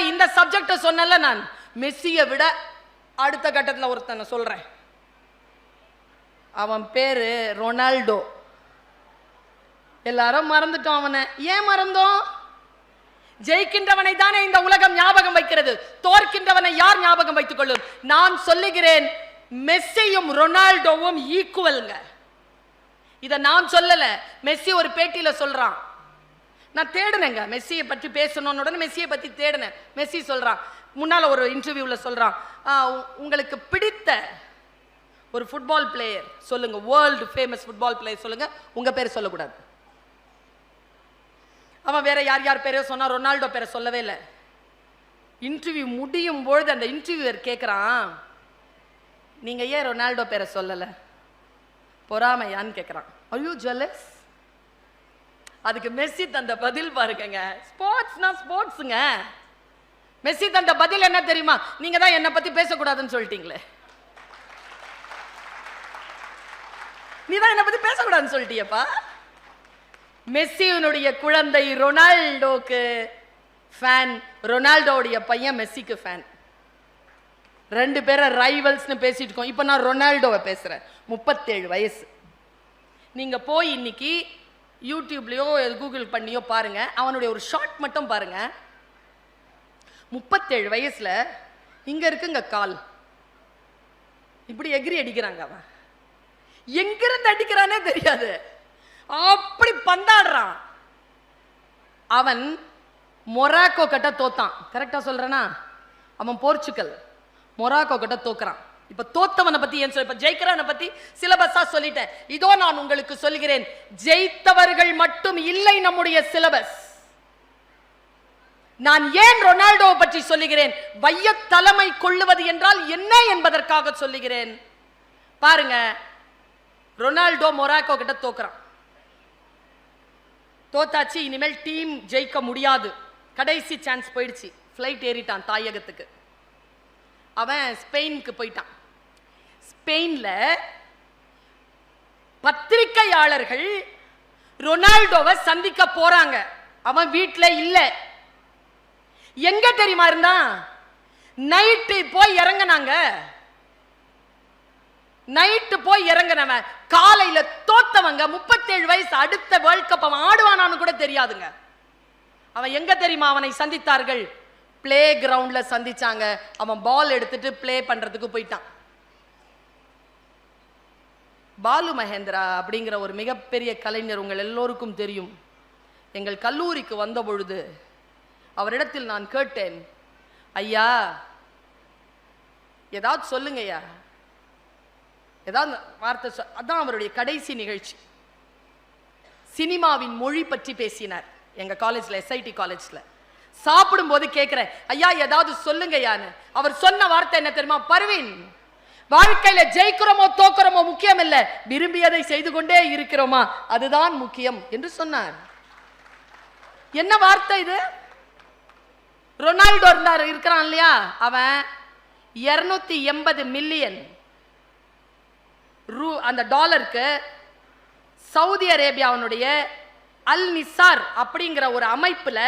சரி இந்த சப்ஜெக்ட சொன்னல நான். மெஸ்ஸியை விட அடுத்த கட்டத்தில் ஒருத்தனை சொல்றேன். அவன் பேரு ரொனால்டோ. எல்லாரும் மறந்துட்டோம் அவனை. ஏன் மறந்தோம்? ஜெயிக்கின்றவனை தானே இந்த உலகம் ஞாபகம் வைக்கிறது. தோற்கின்றவனை யார் ஞாபகம் வைத்துக் கொள்ளும்? நான் சொல்லுகிறேன் மெஸ்ஸியும் ரொனால்டோவும் ஈக்குவல்ங்க இத நான் சொல்லல. மெஸ்ஸி ஒரு பேட்டியில சொல்றான். நான் தேடினேங்க. மெஸ்ஸியை பற்றி பேசணும்னு உடனே மெஸ்ஸியை பற்றி தேடினேன். மெஸ்ஸி சொல்கிறான் முன்னால் ஒரு இன்டர்வியூவில் சொல்கிறான் உ- உங்களுக்கு பிடித்த ஒரு ஃபுட்பால் பிளேயர் சொல்லுங்கள் வேர்ல்டு ஃபேமஸ் ஃபுட்பால் பிளேயர் சொல்லுங்கள் உங்கள் பேர் சொல்லக்கூடாது. அவன் வேற யார் யார் பேரையோ சொன்னால் ரொனால்டோ பேரை சொல்லவே இல்லை. இன்டர்வியூ முடியும் பொழுது அந்த இன்டர்வியூவர் கேட்குறான் நீங்கள் ஏன் ரொனால்டோ பேரை சொல்லலை? பொறாமையான்னு கேட்குறான் ஐயோ ஜுவல்லர்ஸ் அதுக்கு மெஸ்ஸி தந்த பதில் பாருங்கங்க. ஸ்போர்ட்ஸ்னா ஸ்போர்ட்ஸுங்க. மெஸ்ஸி தந்த பதில் என்ன தெரியுமா? நீங்க தான் என்னை பத்தி பேசக்கூடாதுன்னு சொல்லிட்டீங்களே. நீ தான் என்னை பத்தி பேசக்கூடாதுன்னு சொல்லிட்டியப்பா. மெஸ்ஸியினுடைய குழந்தை ரொனால்டோக்கு ஃபேன் ரொனால்டோவுடைய பையன் மெஸ்ஸிக்கு ஃபேன் ரெண்டு பேரை ரைவல்ஸ்னு பேசிட்டு இருக்கோம். இப்போ நான் ரொனால்டோவை பேசுறேன். முப்பத்தேழு வயசு. நீங்க போய் இன்னைக்கு யூடியூப்லேயோ கூகுள் பண்ணியோ பாருங்கள் அவனுடைய ஒரு ஷார்ட் மட்டும் பாருங்கள் முப்பத்தேழு வயசில் இங்கே இருக்குங்க கால். இப்படி எகிரி அடிக்கிறாங்க அவன். எங்கிருந்து அடிக்கிறானே தெரியாது. அப்படி பந்தாடுறான். அவன் மொராக்கோ கிட்ட தோத்தான். கரெக்டாக சொல்றேனா? அவன் போர்ச்சுகல் மொராக்கோ கிட்ட தோக்குறான். இப்ப தோத்தவனை பத்தி ஏன் சொல்ல இப்ப ஜெயிக்கிறவனை பத்தி சிலபஸா சொல்லிட்டேன். இதோ நான் உங்களுக்கு சொல்கிறேன். ஜெயித்தவர்கள் மட்டும் இல்லை நம்முடைய சிலபஸ் நான் ஏன் ரொனால்டோவை பற்றி சொல்லுகிறேன்? வைய தலைமை கொள்ளுவது என்றால் என்ன என்பதற்காக சொல்லுகிறேன். பாருங்க ரொனால்டோ மொராக்கோ கிட்ட தோக்குறான். தோத்தாச்சு இனிமேல் டீம் ஜெயிக்க முடியாது. கடைசி சான்ஸ் போயிடுச்சு. ஃப்ளைட் ஏறிட்டான் தாயகத்துக்கு. அவன் ஸ்பெயினுக்கு போயிட்டான். ஸ்பெயின்ல பத்திரிகையாளர்கள் ரொனால்டோவை சந்திக்க போறாங்க. அவன் வீட்டில் இல்ல. எங்க தெரியுமா இருந்தான் நைட்டு போய் இறங்குனாங்க. நைட்டு போய் இறங்குனவன் காலையில தோத்தவங்க முப்பத்தேழு வயசு அடுத்த வேர்ல்ட் கப் அவன் ஆடுவானான்னு கூட தெரியாதுங்க. அவன் எங்க தெரியுமா அவனை சந்தித்தார்கள்? பிளே கிரவுண்ட்ல சந்திச்சாங்க. அவன் பால் எடுத்துட்டு பிளே பண்றதுக்கு போயிட்டான். பாலு மகேந்திரா அப்படிங்கிற ஒரு மிகப்பெரிய கலைஞர் உங்கள் எல்லோருக்கும் தெரியும். எங்கள் கல்லூரிக்கு வந்த பொழுது அவரிடத்தில் நான் கேட்டேன் ஐயா ஏதாவது சொல்லுங்க ஐயா ஏதாவது வார்த்தை சொ- அதான் அவருடைய கடைசி நிகழ்ச்சி. சினிமாவின் மொழி பற்றி பேசினார் எங்க காலேஜ்ல எஸ்ஐடி காலேஜ்ல. சாப்பிடும்போது கேட்கிறேன் ஐயா ஏதாவது சொல்லுங்கய்யான்னு. அவர் சொன்ன வார்த்தை என்ன தெரியுமா? பருவின். வாழ்க்கையில ஜெயிக்கிறோமோ தோக்குறோமோ அல்ல விரும்பியதை செய்து கொண்டே இருக்கிறோமா? அதுதான் முக்கியம் என்று சொன்னார். என்ன வார்த்தை இது? ரொனால்டோ இருந்தார் இருக்கிறான் இல்லையா? அவன் இருநூத்தி எண்பது மில்லியன் ரூ அந்த டாலருக்கு சவுதி அரேபியாவினுடைய அல் நிசார் அப்படிங்கிற ஒரு அமைப்பில்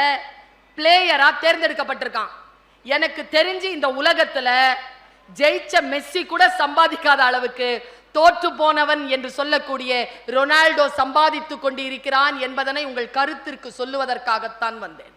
பிளேயராக தேர்ந்தெடுக்கப்பட்டிருக்கான். எனக்கு தெரிஞ்சு இந்த உலகத்தில் ஜெயிச்ச மெஸ்ஸி கூட சம்பாதிக்காத அளவுக்கு தோற்று போனவன் என்று சொல்லக்கூடிய ரொனால்டோ சம்பாதித்துக் கொண்டு இருக்கிறான் என்பதனை உங்கள் கருத்திற்கு சொல்லுவதற்காகத்தான் வந்தேன்.